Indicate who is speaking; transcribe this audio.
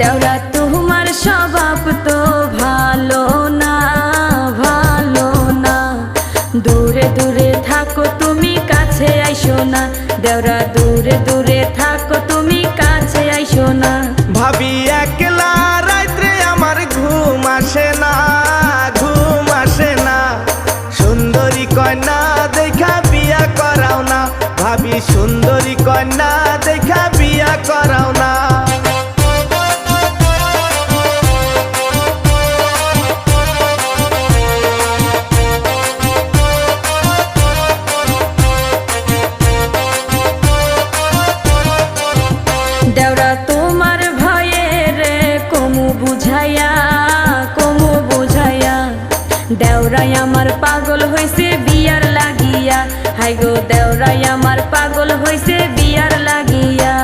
Speaker 1: দেওরা, তোমার স্বভাব তো ভালো না ভালো না। দূরে দূরে থাকো, তুমি কাছে আইসো না। দেওরা, দূরে দূরে থাকো, তুমি কাছে আইসো না।
Speaker 2: ভাবি একলা, রাত্রে আমার ঘুম আসে না, ঘুম আসে না। সুন্দরী কন্যা, দেখা বিয়া করাও না। ভাবি সুন্দরী
Speaker 1: বুঝাইয়া, কমু বুঝাইয়া। দেওরাই আমার পাগল হয়েছে বিয়ার লাগিয়া। হাই গো দেওরাই আমার পাগল হইছে, বিয়ার লাগিয়া।